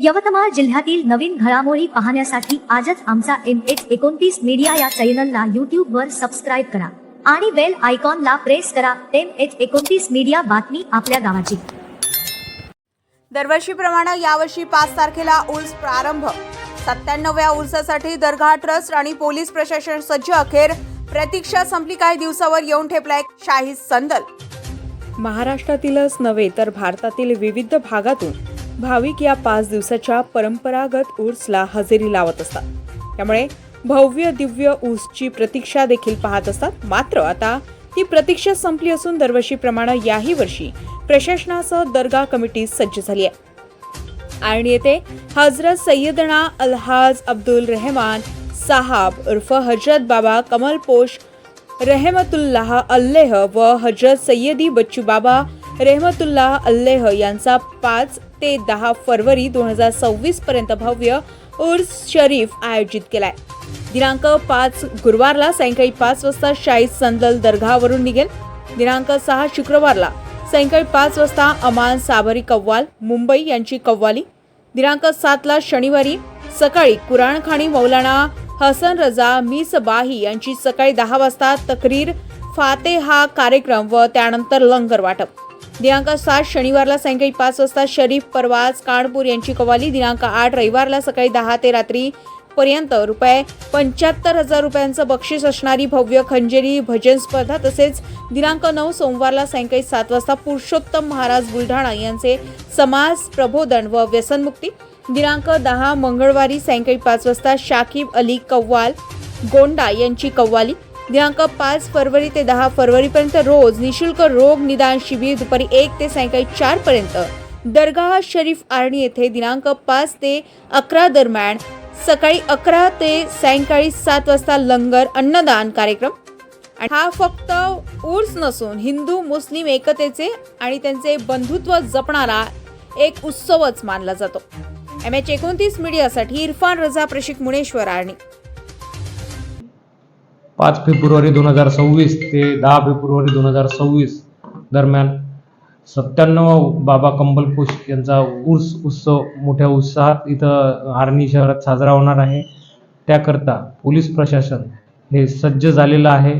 यवतमाळ जिल्ह्यातील नवीन घडामोडी पाहण्यासाठी आजच आमचा एम एच एकोणतीस मीडिया या चॅनलला यूट्यूब वर सबस्क्राईब करा आणि बेल आयकॉनला प्रेस करा एम एच एकोणतीस मीडिया बातमी आपल्या गावाची. दरवर्षीप्रमाणे यावर्षी पाच तारखेला उर्स प्रारंभ. सत्त्याण्णव्या उर्सासाठी दरगाह ट्रस्ट आणि पोलीस प्रशासन सज्ज अखेर. प्रतीक्षा संपली काही दिवसावर येऊन ठेपलाय शाही संदल. महाराष्ट्रातीलच नव्हे तर भारतातील विविध भागातून भाविक या पाच दिवसाच्या परंपरागत ऊर्सला हजेरी लावत असतात. त्यामुळे भव्य दिव्य ऊसची प्रतीक्षा देखील पाहत असतात. मात्र आता ती प्रतीक्षा संपली असून दरवर्षीप्रमाणे याही वर्षी प्रशासनासह दर्गा कमिटी सज्ज झाली आहे. आणि येथे हजरत सय्यदना अलहाज अब्दुल रहमान साहाब उर्फ हजरत बाबा कमलपोश रहमतुल्लाह अल्लेह व हजरत सय्यदी बच्चू बाबा रेहमतुल्लाह अल्लेह यांचा पाच ते दहा फरवरी दोन हजार सव्वीस पर्यंत भव्य उर्स शरीफ आयोजित केलाय. दिनांक पाच गुरुवारला सायंकाळी पाच वाजता शाही संदल दर्गावरून निघेल. दिनांक सहा शुक्रवारला सायंकाळी पाच वाजता अमान साबरी कव्वाल मुंबई यांची कव्वाली. दिनांक सातला शनिवारी सकाळी कुराणखाणी मौलाना हसन रजा मिसबाही यांची सकाळी दहा वाजता तकरीर फाते हा कार्यक्रम व त्यानंतर लंगर वाटप. दिनांक सात शनिवारला सायंकाळी पाच वाजता शरीफ परवाज कानपूर यांची कव्वाली. दिनांक आठ रविवारला सकाळी दहा ते रात्री पर्यंत रुपये पंच्याहत्तर हजार रुपयांचं बक्षीस असणारी भव्य खंजेरी भजन स्पर्धा तसेच दिनांक नऊ सोमवारला सायंकाळी सात वाजता पुरुषोत्तम महाराज बुलढाणा यांचे समाज प्रबोधन व व्यसनमुक्ती. दिनांक दहा मंगळवारी सायंकाळी पाच वाजता शाकिब अली कव्वाल गोंडा यांची कव्वाली. दिनांक पाच फरवरी ते दहा फरवरीपर्यंत रोज निशुल्क रोग निदान शिबिर दुपारी एक ते सायंकाळी चार पर्यंत दरगाह शरीफ आर्णी येथे दिनांक पाच ते अकरा दरम्यान सकाळी अकरा ते सायंकाळी सात वाजता लंगर अन्नदान कार्यक्रम. आणि हा फक्त उर्स नसून हिंदू मुस्लिम एकतेचे आणि त्यांचे बंधुत्व जपणारा एक उत्सवच मानला जातो. एम एच एकोणतीस मीडियासाठी इरफान रझा प्रशिक मुनेश्वर आर्णी. पाच फेब्रुवारी दोन हजार सव्वीस ते दहा फेब्रुवारी दोन हजार सव्वीस दरम्यान सत्त्याण्णव बाबा कंबलपुष यांचा ऊर्स उत्सव मोठ्या उत्साहात इथं आर्णी शहरात साजरा होणार आहे. त्याकरता पोलीस प्रशासन हे सज्ज झालेलं आहे.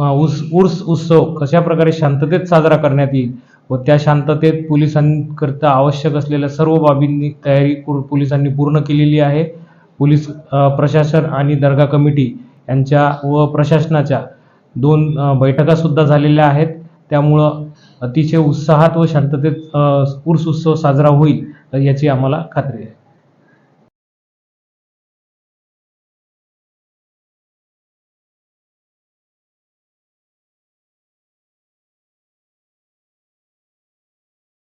ऊस ऊर्स उत्सव कशा प्रकारे शांततेत साजरा करण्यात येईल व त्या शांततेत पोलिसांकरता आवश्यक असलेल्या सर्व बाबींनी तयारी पोलिसांनी पूर्ण केलेली आहे. पोलीस प्रशासन आणि दर्गा कमिटी यांच्या व प्रशासनाच्या दोन बैठकासुद्धा झालेल्या आहेत. त्यामुळं अतिशय उत्साहात व शांततेत ऊर्स उत्सव साजरा होईल याची आम्हाला खात्री आहे.